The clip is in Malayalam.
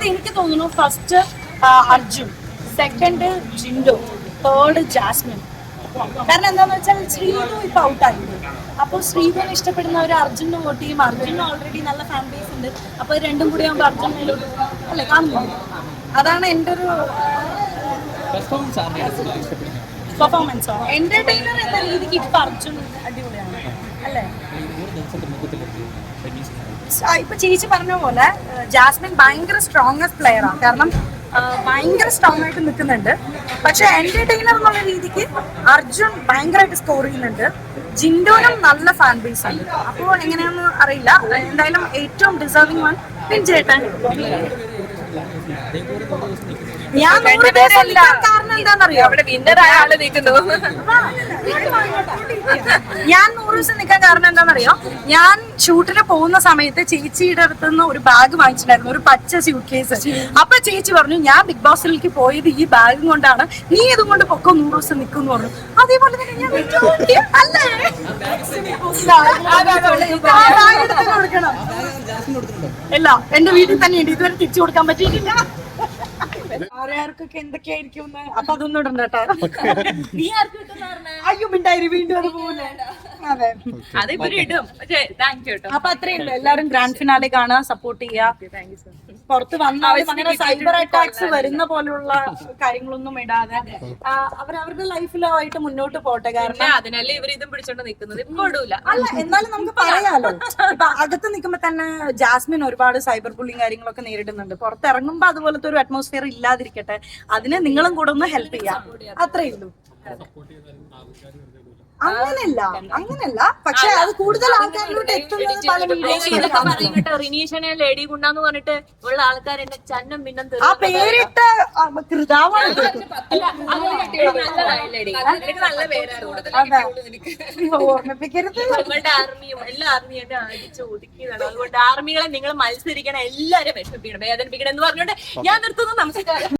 അതായത് എനിക്ക് തോന്നുന്നു first Arjun. Second Jinto. Third Jasmin. കാരണം എന്താന്ന് വെച്ചാൽ ശ്രീധു ഇപ്പൊ ഔട്ടായിട്ടുണ്ട് അപ്പോൾ ശ്രീധുവിനെ ഇഷ്ടപ്പെടുന്നവർ അർജുനെ വോട്ട് ചെയ്യും അർജുന് ഓൾറെഡി നല്ല ഫാൻ ബേസ് ഉണ്ട്. അപ്പൊ രണ്ടും കൂടി ആകുമ്പോൾ അർജുൻ മേലോട്ട് അല്ലേ കാണുന്നില്ല അതാണ് എന്റെ ഒരു പെർഫോമൻസോ എന്റർടൈനർ എന്ന രീതിക്ക് ഇപ്പൊ അർജുൻ അടിപൊളിയാണ്. അല്ലേ ഈ നൂറ് ദിവസത്തെ മുഖത്തിലെത്തി റമീസ് ആ, ഇപ്പൊ ചേച്ചി പറഞ്ഞ പോലെ ജാസ്മിൻ ഭയങ്കര സ്ട്രോങ്ങസ്റ്റ് പ്ലെയറാണ് കാരണം ഏഹ്, ഭയങ്കര സ്ട്രോങ് ആയിട്ട് നിൽക്കുന്നുണ്ട്. പക്ഷെ എന്റർടൈനർ എന്നുള്ള രീതിക്ക് അർജുൻ ഭയങ്കരമായിട്ട് സ്കോർ ചെയ്യുന്നുണ്ട്. ജിൻഡോനും നല്ല ഫാൻ ബേസ് ആണ്. അപ്പോൾ എങ്ങനെയാണെന്ന് അറിയില്ല. എന്തായാലും ഏറ്റവും ഡിസേർവിംഗ് വൺ പിൻചേട്ടൻ ഞാൻ നൂറ് ദിവസം നിൽക്കാൻ കാരണം എന്താണെന്നറിയോ? അവിടെ വിന്നറായ ആൾ നിൽക്കുന്നു. ഞാൻ നൂറ് ദിവസം നിൽക്കാൻ കാരണം എന്താണെന്നറിയോ? ഞാൻ ഷൂട്ടിന് പോകുന്ന സമയത്ത് ചേച്ചിയുടെ അടുത്ത് നിന്ന് ഒരു ബാഗ് വാങ്ങിച്ചിട്ടുണ്ടായിരുന്നു ഒരു പച്ച സ്യൂട്ട് കേസ് അപ്പൊ ചേച്ചി പറഞ്ഞു ഞാൻ ബിഗ് ബോസിലേക്ക് പോയത് ഈ ബാഗും കൊണ്ടാണ്. നീ ഇതും കൊണ്ട് പൊക്കോ നൂറ് ദിവസം നിൽക്കും എന്ന് പറഞ്ഞു. അതേപോലെ തന്നെ ഞാൻ അല്ലേ? കൊടുക്കണം. ഇല്ല എന്റെ വീട്ടിൽ തന്നെ ഉണ്ട്. ഇതുവരെ തിരിച്ചു കൊടുക്കാൻ പറ്റിയിട്ടില്ല. ആർക്കൊക്കെ എന്തൊക്കെയായിരിക്കും. അപ്പൊ അതൊന്നും ഇടണ്ട കേട്ടോ. നീ ആർക്ക് മിണ്ടായി വീണ്ടും അതുപോലെ. അതെ. അതിപ്പോ ഇടും. പക്ഷേ താങ്ക് യു കേട്ടോ. അപ്പൊ അത്രേ ഉള്ളൂ. എല്ലാരും ഗ്രാൻഡ് ഫിനാലെ കാണുക സപ്പോർട്ട് ചെയ്യുക. പുറത്ത് വന്നാലും അങ്ങനെ സൈബർ അറ്റാക്സ് വരുന്ന പോലുള്ള കാര്യങ്ങളൊന്നും ഇടാതെ അവർ അവരവരുടെ ലൈഫിലായിട്ട് മുന്നോട്ട് പോട്ടെ. കാരണം അതിനല്ലേ ഇവർ ഇതും പിടിച്ചോണ്ട് നിൽക്കുന്നത് ഇപ്പൊ ഇടൂല. അല്ല എന്നാലും നമുക്ക് പറയാലോ. ഇപ്പൊ അകത്ത് നിൽക്കുമ്പോ തന്നെ ജാസ്മിൻ ഒരുപാട് സൈബർ ബുള്ളിങ് കാര്യങ്ങളൊക്കെ നേരിടുന്നുണ്ട്. പുറത്തിറങ്ങുമ്പോ അതുപോലത്തെ ഒരു അറ്റ്മോസ്ഫിയർ ഇല്ലാതിരിക്കട്ടെ. അതിനെ നിങ്ങളും കൂടെ ഒന്ന് ഹെൽപ്പ് ചെയ്യാം. അത്രേ ഉള്ളൂ. അങ്ങനെയല്ല അങ്ങനല്ല. പക്ഷെ അത് കൂടുതൽ ആൾക്കാരിലോട്ട് എത്തുന്നത് പല റിനീഷനെ ലേഡി ഗുണ്ടാന്ന് പറഞ്ഞിട്ട് ഉള്ള ആൾക്കാർ എന്നെ ചന്നം പിന്നം ആ പേരിട്ട് കൃതാവാണ് ഓർമ്മിപ്പിക്കരുത്. നമ്മളുടെ ആർമിയും എല്ലാ അടിച്ച് ഒതുക്കിയതാണ്. അതുകൊണ്ട് ആർമികളെ നിങ്ങൾ മത്സരിക്കണം എല്ലാരും വിഷമിപ്പിക്കണം വേദനിപ്പിക്കണം എന്ന് പറഞ്ഞുകൊണ്ട് ഞാൻ നിർത്തുന്നു. നമസ്കാരം.